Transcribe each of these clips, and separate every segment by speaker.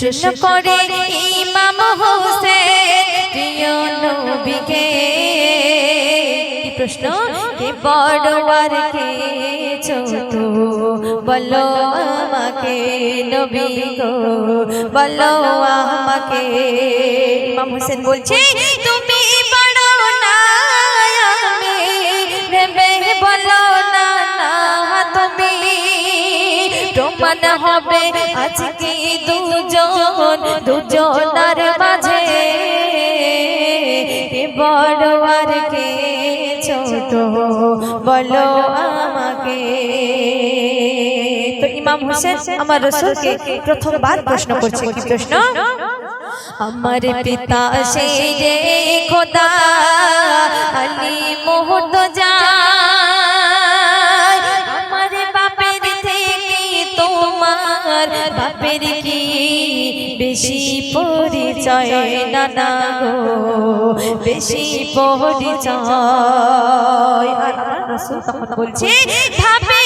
Speaker 1: প্রশ্ন করে ইমাম হোসেন, প্রিয় নবীকে। কি প্রশ্ন? কে বড় আর আমাকে নবী গো আমাকে। ইমাম হোসেন বলছে, তুমি বড় না প্রমাণ হবে আজকে দুজন, দুজনার মাঝে। বড় আর কে ছোট বলো আমাকে। তো ইমাম হোসেন আমার রসুলকে প্রথমবার প্রশ্ন করছে, কি প্রশ্ন? আমার পিতা সেই রে খোদা, আলী মোহত যায় বেশি পরিচয় না না গো, বেশি পরিচয়। আমার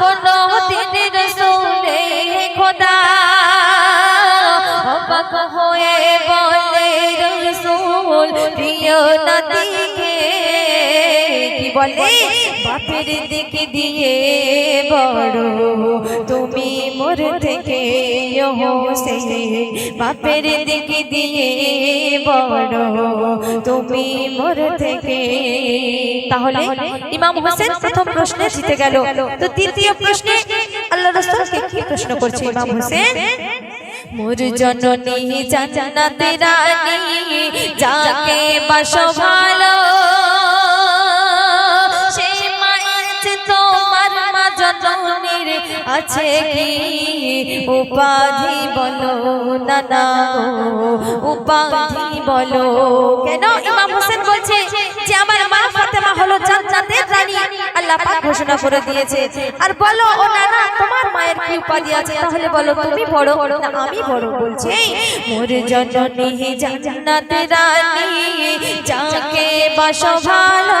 Speaker 1: কোনো দিনের খোদা হয়ে বলে প্রিয় নদীকে কি বলে, বাপের দিকে দিয়ে বড়, তুমি মোর থেকে বাপের দিকে দিয়ে বড়, তুমি মোর থেকে। তাহলে ইমাম হোসেন প্রথম প্রশ্নে জিতে গেল। তো তৃতীয় প্রশ্নে আল্লাহ রাসূলকে কি প্রশ্ন করছে ইমাম হোসেন? মোর জননী জান্নাতে রানী, যাকে বাস ভালো জননীর আছে কি উপাধি বলো? না না উপাধি বলো। কেন? ইমাম হোসেন বলছে যে আমার মা ফাতেমা হলো জান্নাতের রানী। আল্লাহ পাক ঘোষণা করে দিয়েছে। আর বলো, ও না না তোমার মায়ের কি উপাধি আছে? তাহলে বলো, তুমি বড় না, আমি বড় বলছে। মোর জননী জান্নাতের রানী, যাকে বাস ভালো।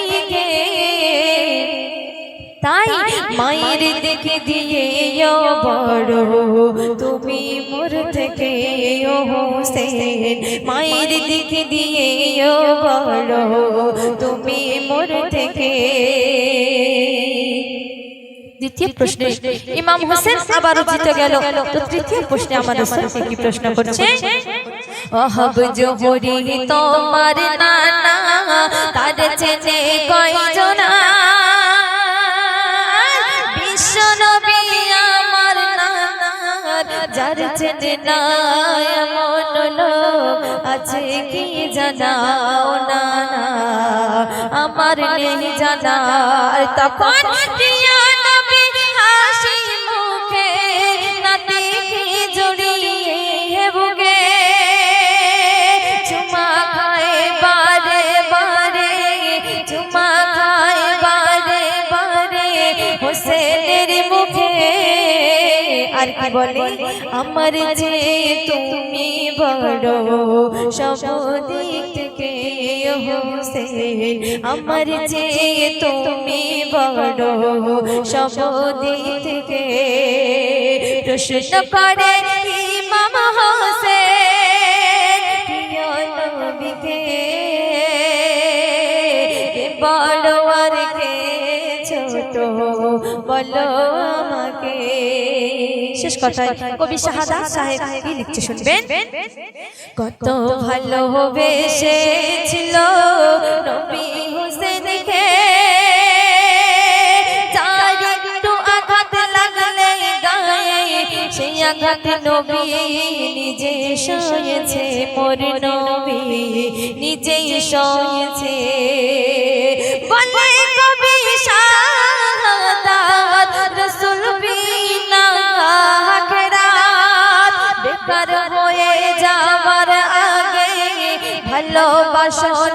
Speaker 1: তাই মায়ের দেখে দিয়ে বড়। তুমি মোর থেকে ও হোসেন মায়ের দেখে দিয়ে বড়। তুমি মোর থেকে দ্বিতীয় প্রশ্নে ইমাম হোসেন আবারও জিতে গেল। তো তৃতীয় প্রশ্নে আমার রাসূলকে কি প্রশ্ন করছে অহব জোহরি তোমার নানা। তার চেনে কয়জনা? চেনে না এমন আছে কি জানাও না আমার নেই জানা আর তখন আর বলে? আমার যে তুমি বড়, সব দিক থেকে হোসেন। আমার যে তুমি বড়, সব দিক থেকে বলো আমাকে। শেষ কথায় কবি শাহাদা সাহেব কি লিখছে শুনবেন? কত লাগলে গায়ে, সেই আঘাত নবী নিজে সয়েছে, মোর নবী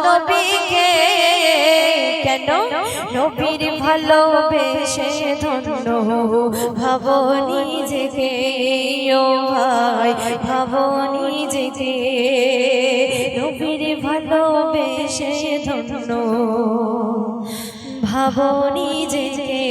Speaker 1: নবীকে কেন? নবীর ভালোবেসে ধন্য ভাবো নিজেকে, ও ভাই, ভাবো নিজেকে। নবীর ভালোবেসে ধন্য ভাবো নিজেকে